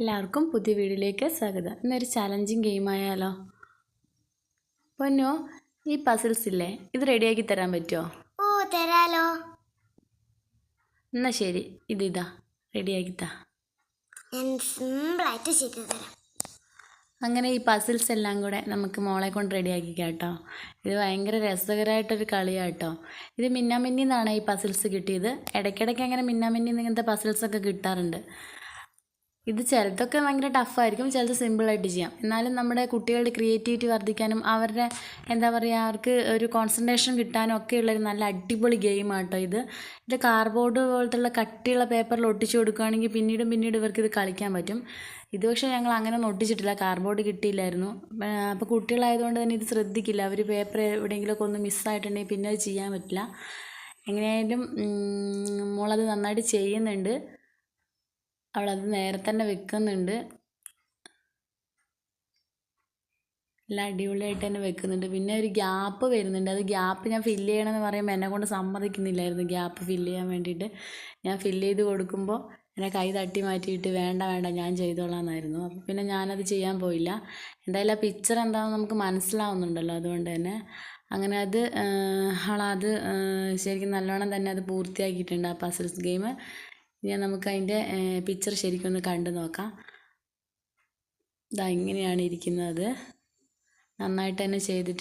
എല്ലാവർക്കും പുതിയ വീഡിയോയിലേക്ക് സ്വാഗതം. ഇന്നൊരു ചലഞ്ചിങ് ഗെയിം ആയാലോ? പൊന്നു ഈ പസിൽസ് ഇല്ലേ? ഇത് റെഡിയാക്കി തരാൻ പറ്റുമോ ഓ തരാലോ. എന്നാ ശരി ഇത് ഇതാ. റെഡിയാക്കി താ. ഞാൻ സിമ്പിളായിട്ട് ചെയ്തു തരാം. അങ്ങനെ ഈ പസിൽസ് എല്ലാം കൂടെ നമുക്ക് മോളെ കൊണ്ട് റെഡിയാക്കി കേട്ടോ. ഇത് ഭയങ്കര രസകരമായിട്ടൊരു കളിയാട്ടോ. ഇത് മിന്നാമിന്നിന്നാണ് ഈ പസിൽസ് കിട്ടിയത്. ഇടയ്ക്കിടയ്ക്ക് അങ്ങനെ മിന്നാമിന്നിന്ന് ഇങ്ങനത്തെ പസിൽസൊക്കെ കിട്ടാറുണ്ട്. ഇത് ചിലതൊക്കെ ഭയങ്കര ടഫായിരിക്കും ചിലത് സിമ്പിളായിട്ട് ചെയ്യാം. എന്നാലും നമ്മുടെ കുട്ടികളുടെ ക്രിയേറ്റിവിറ്റി വർദ്ധിക്കാനും അവരുടെ എന്താ പറയുക അവർക്ക് ഒരു കോൺസെൻട്രേഷൻ കിട്ടാനും ഒക്കെ ഉള്ളൊരു നല്ല അടിപൊളി ഗെയിമാട്ടോ ഇത്. ഇത് കാർഡ്ബോർഡ് പോലത്തുള്ള കട്ടിയുള്ള പേപ്പറിൽ ഒട്ടിച്ചു കൊടുക്കുകയാണെങ്കിൽ പിന്നീടും പിന്നീട് ഇവർക്ക് ഇത് കളിക്കാൻ പറ്റും. ഇത് പക്ഷേ ഞങ്ങൾ അങ്ങനെ ഒന്നും ഒട്ടിച്ചിട്ടില്ല കാർഡ്ബോർഡ് കിട്ടിയില്ലായിരുന്നു. അപ്പോൾ കുട്ടികളായതുകൊണ്ട് തന്നെ ഇത് ശ്രദ്ധിക്കില്ല. അവർ പേപ്പർ എവിടെയെങ്കിലുമൊക്കെ ഒന്ന് മിസ്സായിട്ടുണ്ടെങ്കിൽ പിന്നെ അത് ചെയ്യാൻ പറ്റില്ല. എങ്ങനെയായാലും മോളത് നന്നായിട്ട് ചെയ്യുന്നുണ്ട്. അവളത് നേരെ തന്നെ വെക്കുന്നുണ്ട്. എല്ലാം അടിപൊളിയായിട്ട് തന്നെ വെക്കുന്നുണ്ട്. പിന്നെ ഒരു ഗ്യാപ്പ് വരുന്നുണ്ട്. അത് ഗ്യാപ്പ് ഞാൻ ഫില്ല് ചെയ്യണമെന്ന് പറയുമ്പോൾ എന്നെ കൊണ്ട് സമ്മതിക്കുന്നില്ലായിരുന്നു ഗ്യാപ്പ് ഫില്ല് ചെയ്യാൻ വേണ്ടിയിട്ട്. ഞാൻ ഫില്ല് ചെയ്ത് കൊടുക്കുമ്പോൾ എന്നെ കൈ തട്ടി മാറ്റിയിട്ട് വേണ്ട വേണ്ട ഞാൻ ചെയ്തോളാം എന്നായിരുന്നു അപ്പോൾ പിന്നെ ഞാനത് ചെയ്യാൻ പോയില്ല. എന്തായാലും ആ പിക്ചർ എന്താണെന്ന് നമുക്ക് മനസ്സിലാവുന്നുണ്ടല്ലോ അതുകൊണ്ട് തന്നെ. അങ്ങനെ അത് അവളത് ശരിക്കും നല്ലോണം തന്നെ അത് പൂർത്തിയാക്കിയിട്ടുണ്ട് ആ പസിൽസ് ഗെയിം ഇനി നമുക്ക് അതിന്റെ പിക്ചർ ശരിക്കും ഒന്ന് കണ്ടു നോക്കാം. ഇതാ ഇങ്ങനെയാണ് ഇരിക്കുന്നത്. നന്നായിട്ട് തന്നെ ചെയ്തിട്ടുണ്ട്.